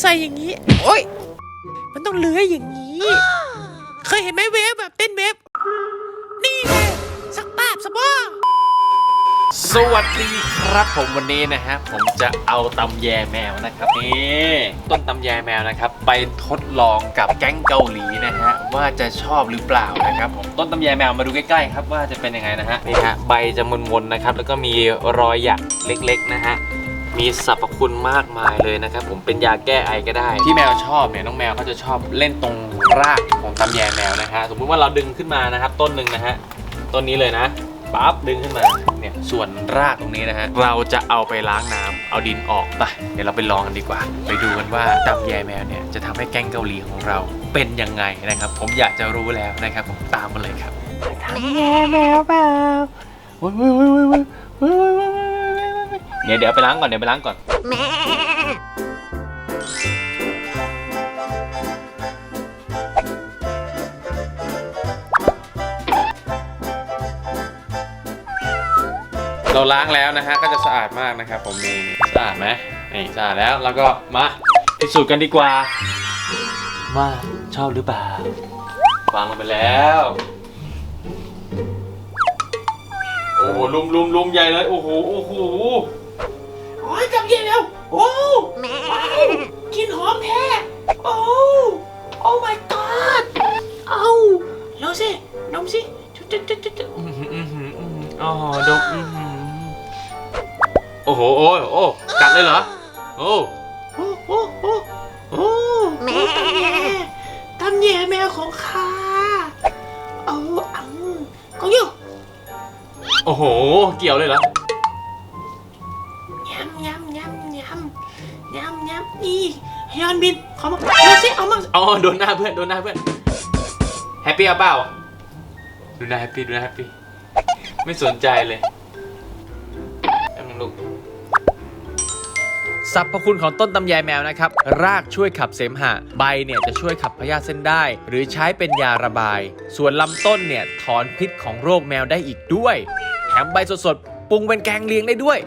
ใส่อย่างนี้ โอ้ย มันต้องเลื้อยอย่างนี้ เคยเห็นไหมเวฟแบบเต้นเวฟ นี่ไงสักปาบสะบ้าสวัสดีครับผมวันนี้นะฮะผมจะเอาตำแยแมวนะครับนี่ต้นตำแยแมวนะครับ ไปทดลองกับแก๊งเกาหลีนะฮะว่าจะชอบหรือเปล่านะครับผมต้นตำแยแมวมาดูใกล้ๆครับว่าจะเป็นยังไงนะฮะนี่ฮะใบจะมนๆนะครับแล้วก็มีรอยหยักเล็กๆนะฮะ มีสรรพคุณมากมายเลยนะครับผมเป็นยาแก้ไอก็ได้ ที่แมวชอบเนี่ยน้องแมวเขาจะชอบเล่นตรงรากของตำแยแมวนะฮะสมมุติว่าเราดึงขึ้นมานะครับ ต้นหนึ่งนะฮะต้นนี้เลยนะปั๊บดึงขึ้นมาเนี่ยส่วนรากตรงนี้นะฮะเราจะเอาไปล้างน้ำเอาดินออกไปเดี๋ยวเราไปลองกันดีกว่า ไปดูกันว่าตำแยแมวเนี่ยจะทำให้แกงเกาหลีของเราเป็นยังไงนะครับ ผมอยากจะรู้แล้วนะครับผมตามมาเลยครับตำแยแมวเปล่าโอ้ยโอ้ยโอ้ยโอ้ยโอ้ย เดี๋ยวเดี๋ยวไปล้างก่อนเดี๋ยวไปล้างก่อนเราล้างแล้วนะฮะก็จะสะอาดมากนะครับผมนี่นี่สะอาดไหมนี่สะอาดแล้วแล้วก็มาพิสูจน์กันดีกว่าว่าชอบหรือเปล่าวางลงไปแล้วโอ้โหลุมลุมลุมใหญ่เลยโอ้โหโอ้โห โอ้ว้าวกินหอมแท้โอ้โอ้ my god เอาแล้วสินมสิจุดจุดจุดจุดจุดอื้อหืออื้อหืออื้อหืออ๋อดมอื้อหือโอ้โหโอ้ยโอ้กัดเลยเหรอโอ้โอ้โอ้โอ้โอ้แม่ตำแยตำแยแมวของข้าเอาอังก็อยู่โอ้โห เกี่ยวเลยเหรอ ยอนบินขอมาเอาสิเอามาอ๋อโดนหน้าเพื่อนโดนหน้าเพื่อนแฮปปี้เปล่าดูหน้าแฮปปี้ดูหน้าแฮปปี้ไม่สนใจเลยแป๊บนึงลูกสรรพคุณของต้นตำแยแมวนะครับ รากช่วยขับเสมหะ ใบเนี่ยจะช่วยขับพยาธิเส้นได้ หรือใช้เป็นยาระบาย ส่วนลำต้นเนี่ยถอนพิษของโรคแมวได้อีกด้วย แถมใบสดๆปรุงเป็นแกงเลียงได้ด้วย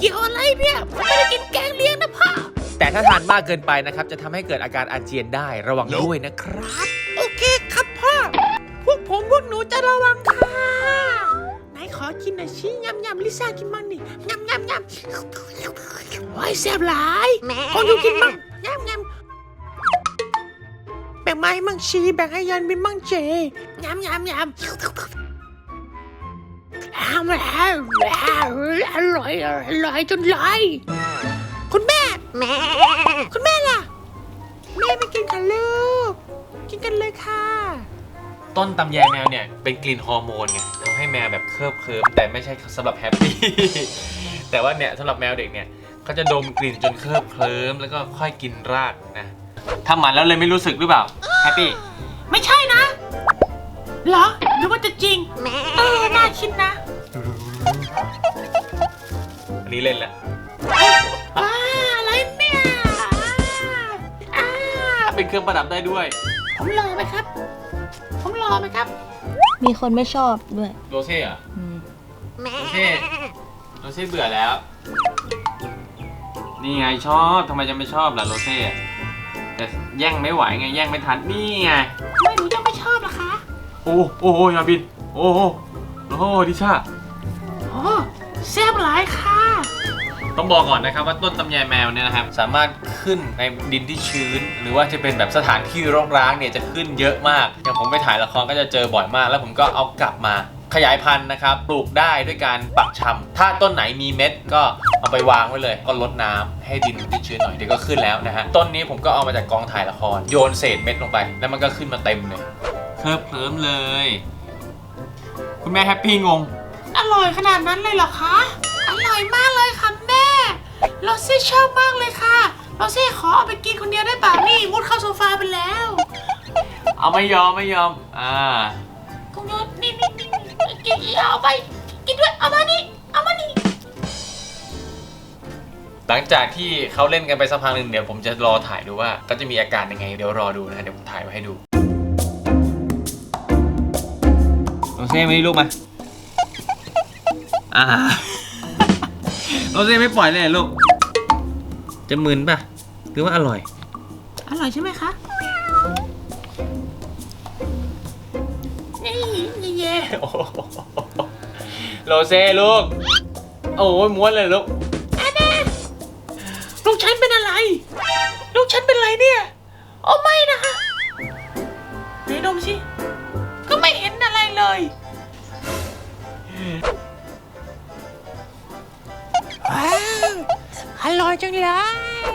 เกี่ยวอะไรเนี่ยผมไม่ได้กินแกง แต่ถ้าทานมากเกินไปนะครับ จะทำให้เกิดอาการอาเจียนได้ระวังด้วยนะครับ โอเคครับพ่อ พวกผมพวกหนูจะระวังค่ะไหนขอกินหน่อยชิยำยำลิซ่ากินมั่งนี่ยำยำยำโอ้ยแซ่บหลายคนอยู่กินมั่งยำยำแบ่งไมาให้มั่งชีแบ่งให้ยันเป็นมั่งเจยำยำยำอ้าวแล้วอร่อยอร่อยจนลอยคุณ แม่แม่คุณแม่ล่ะ แม่ไม่กินกันลูก กินกันเลยค่ะ ต้นตำแยแมวเนี่ยเป็นกลิ่นฮอร์โมนไงทำให้แมวแบบเคลิบเคลิ้มแต่ไม่ใช่สำหรับแฮปปี้ แต่ว่าเนี่ยสำหรับแมวเด็กเนี่ยเขาจะดมกลิ่นจนเคลิบเคลิ้มแล้วก็ค่อยกินรากนะถ้ามันแล้วเลยไม่รู้สึกหรือเปล่าแฮปปี้ไม่ใช่นะ เหรอ หรือว่าจะจริง เออ น่าคิดนะ อันนี้เล่นแล้ว รื่องประดับได้ด้วย ผมรอไหมครับ ผมรอไหมครับ มีคนไม่ชอบด้วยโรเซ่เหรอะอืมโรเซ่โรเซ่เบื่อแล้ว นี่ไงชอบทำไมจะไม่ชอบล่ะโรเซ่อะแต่แย่งไม่ไหวไงแย่งไม่ทันนี่ไงทำไมหนูจะไม่ชอบล่ะคะโอ้โอ้โหยาบิน โอ้โหโอ้โหดิชาโอ้แซ่บหลายค่ะ ต้องบอกก่อนนะครับว่าต้นตำแยแมวเนี่ยนะครับสามารถขึ้นในดินที่ชื้น หรือว่าจะเป็นแบบสถานที่รกร้างเนี่ยจะขึ้นเยอะมากอย่างผมไปถ่ายละครก็จะเจอบ่อยมาก แล้วผมก็เอากลับมาขยายพันธุ์นะครับ ปลูกได้ด้วยการปักชำถ้าต้นไหนมีเม็ดก็เอาไปวางไว้เลย ก็ลดน้ำให้ดินมันชื้นๆหน่อยเดี๋ยวก็ขึ้นแล้วนะฮะ ต้นนี้ผมก็เอามาจากกองถ่ายละคร โยนเศษเม็ดลงไป แล้วมันก็ขึ้นมาเต็มเลย เคลิบเคลิ้มเลย คุณแม่แฮปปี้งง อร่อยขนาดนั้นเลยเหรอคะ อร่อยมากเลยค่ะแม่ โรซี่ชอบมากเลยค่ะโรซี่ขอเอาไปกินคนเดียวได้เปล่านี่มุดเข้าโซฟาไปแล้วเอาไม่ยอมไม่ยอม อ่าคุณโยนนี่นี่นี่กินเอาไป กินด้วยเอามานี่เอามานี่หลังจากที่เขาเล่นกันไปสักพักหนึ่งเดี๋ยวผมจะรอถ่ายดูว่าเขาจะมีอาการยังไง เดี๋ยวรอดูนะเดี๋ยวผมถ่ายไว้ให้ดูโรเซ่ไม่ลูกมาอ่า โรเซ่ไม่ปล่อยเลยเหรอลูก จะมึนป่ะ หรือว่าอร่อย อร่อยใช่ไหมคะ นี่นี่เย่โอ้โหโรเซ่ลูก โอ้ยม้วนเลยลูกลูกฉันเป็นอะไร ลูกฉันเป็นอะไรเนี่ยโอ้ไม่นะคะไหนดมสิ ก็ไม่เห็นอะไรเลย อร่อยจังเลยว้าว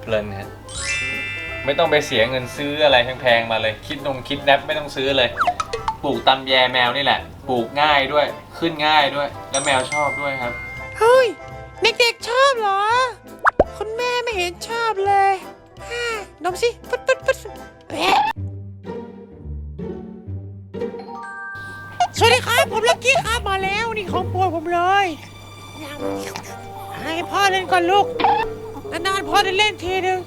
เพลินฮะไม่ต้องไปเสียเงินซื้ออะไรแพงๆมาเลย คิดนงคิดแนบไม่ต้องซื้อเลย ปลูกตำแยแมวนี่แหละ ปลูกง่ายด้วย ขึ้นง่ายด้วย แล้วแมวชอบด้วยครับ เฮ้ย เด็กๆชอบเหรอ คุณแม่ไม่เห็นชอบเลยฮ่าดมสิปึ๊ดปึ๊ดปึ๊ด ครับ ผมลักกี้ครับมาแล้วนี่ของโปรดผมเลยให้พ่อเล่นก่อนลูกนานๆพ่อได้เล่นทีนึง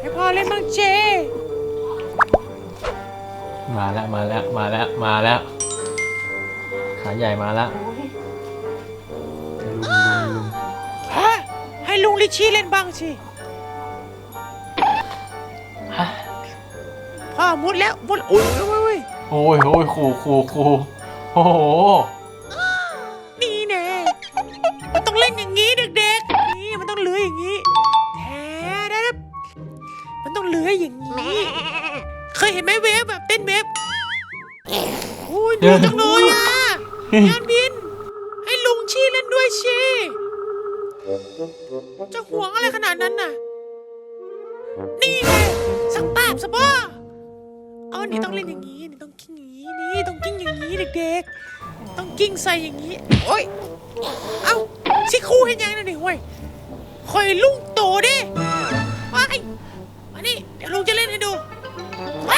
ให้พ่อเล่นบ้างเจ มาแล้วมาแล้วมาแล้วมาแล้ว ขาใหญ่มาแล้วลุงลุงลุงฮะให้ลุงลิชชี่เล่นบ้างสิฮะพ่อมุดแล้วมุดโอ้ยโอ้ยโอ้ยโอ้ยโอ้ยขู่ขู่ขู่โอ้ โห นี่แน่มันต้องเล่นอย่างนี้เด็กๆ นี่มันต้องเลื้อยอย่างนี้แท้ได้มันต้องเลื้อยอย่างนี้ เคยเห็นไหมเวฟแบบเต้นเวฟโอ้ยดูจังเลยอะงานบิน ให้ลุงชี้เล่นด้วยชีจะห่วงอะไรขนาดนั้นน่ะ นี่ไงสักปาบสะบ้า เอานี่ต้องเล่นอย่างนี้ นี่ต้องกิ้งอย่างนี้ นี่ต้องกิ้งอย่างนี้เด็กๆ ต้องกิ้งใส่อย่างนี้ โอ้ย เอ้าสิครูเห็นยังนะนี่เว้ยคอยลุงโตดิไปมานี่เดี๋ยวลุงจะเล่นให้ดูไป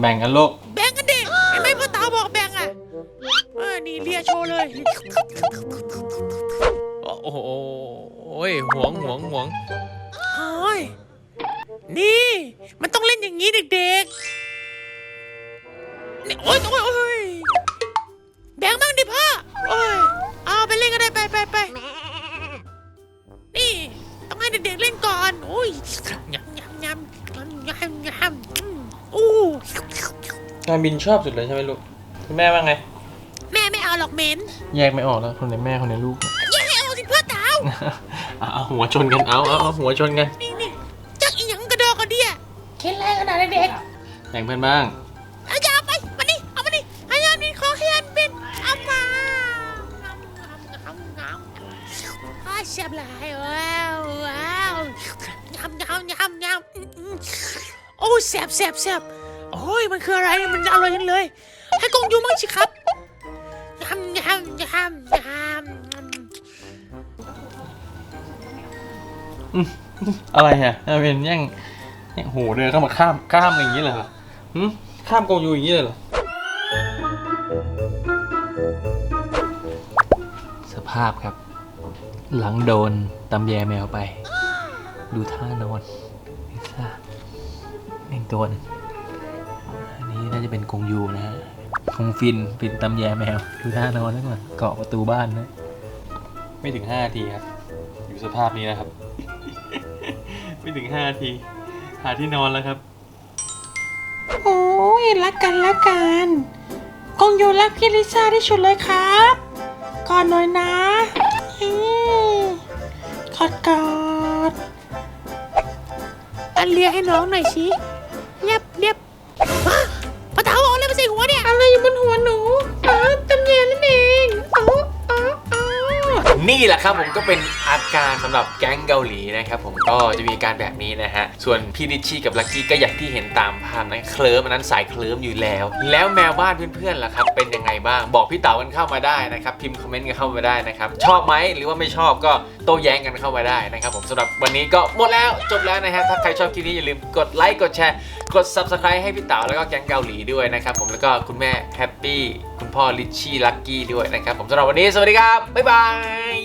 แบ่งๆกันลูก แบ่งกันดิเห็นไหมพ่อเต๋าบอกแบ่งอะเออนี่เลียโชว์เลย โอ้โหโอ้ยหวงหวงหวงโอ้ยนี่มั นต้องเล่นอย่างนี้เด็กๆนี่โอ๊ยโอ๊ยโอ๊ยแบ่งบ้างดิพ่อโอ้ยเอาไปเล่นก็ได้ไปไปไปนี่ต้องให้เด็กๆเล่นก่อนโอ้ยยำยำยำยำยำยำอืมอู้งานบินชอบสุดเลยใช่ไหมลูกคุณแม่ว่าไง แม่ไม่เอาหรอกเหม็นแยกไม่ออกแล้วคนในแม่คนในลูกยังไม่เอาสิพ่อเต๋าเอาเอาหัวชนกันเอาเอาเอาหัวชนกัน เข็นแรงขนาดเด็กแบ่งเพื่อนบ้าง เอาอย่าเอาไปมานี่เอามานี่ให้ยันบินขอให้ยันบินเอามาเอาเอาเอาเสียบหลายว้าวว้าวยำยำยำยำอืมอืมโอ้แสบแสบแสบโอ้ยมันคืออะไรมันอร่อยจังเลย ให้กงยูมั่งสิครับยำยำยำยำอะไรฮะอาเป็นแย่ง แย่งโหเดินเข้ามาข้ามข้ามอย่างนี้เลยเหรอหึข้ามกงยูอย่างนี้เลยเหรอสภาพครับ หลังโดนตำแยแมวไป ดูท่านอนพิซซ่าหนึ่งตัวนึงอันนี้น่าจะเป็นกงยูนะฮะคงฟินฟินตำแยแมว ดูท่านอนซะก่อนเกาะประตูบ้านนะ ไม่ถึงห้านาทีครับ อยู่สภาพนี้นะครับ ไม่ถึงห้านาที หาที่นอนแล้วครับ โอ้ยรักกันรักกันกงยูรักพี่ลิซ่าที่สุดเลยครับก่อนหน่อยนะอืมกอดกอดอันเลียให้น้องหน่อยสิ นี่แหละครับผมก็เป็นอาการสำหรับแก๊งเกาหลีนะครับผมก็จะมีการแบบนี้นะฮะ ส่วนพี่นิชชี่กับลักกี้ก็อย่างที่เห็นตามภาพนะเคลิ้มอันนั้นสายเคลิ้มอยู่แล้ว แล้วแมวบ้านเพื่อนๆล่ะครับเป็นยังไงบ้างบอกพี่เต๋ากันเข้ามาได้นะครับพิมพ์คอมเมนต์กันเข้ามาได้นะครับชอบไหมหรือว่าไม่ชอบก็โต้แย้งกันเข้ามาได้นะครับผมสำหรับวันนี้ก็หมดแล้วจบแล้วนะฮะถ้าใครชอบคลิปนี้อย่าลืมกดไลค์กดแชร์กด subscribe ให้พี่เต๋าแล้วก็แก๊งเกาหลีด้วยนะครับผมแล้วก็คุณแม่แฮปปี้คุณพ่อลิชชี่ลักกี้ด้วยนะครับผมสำหรับวันนี้สวัสดีครับบ๊ายบาย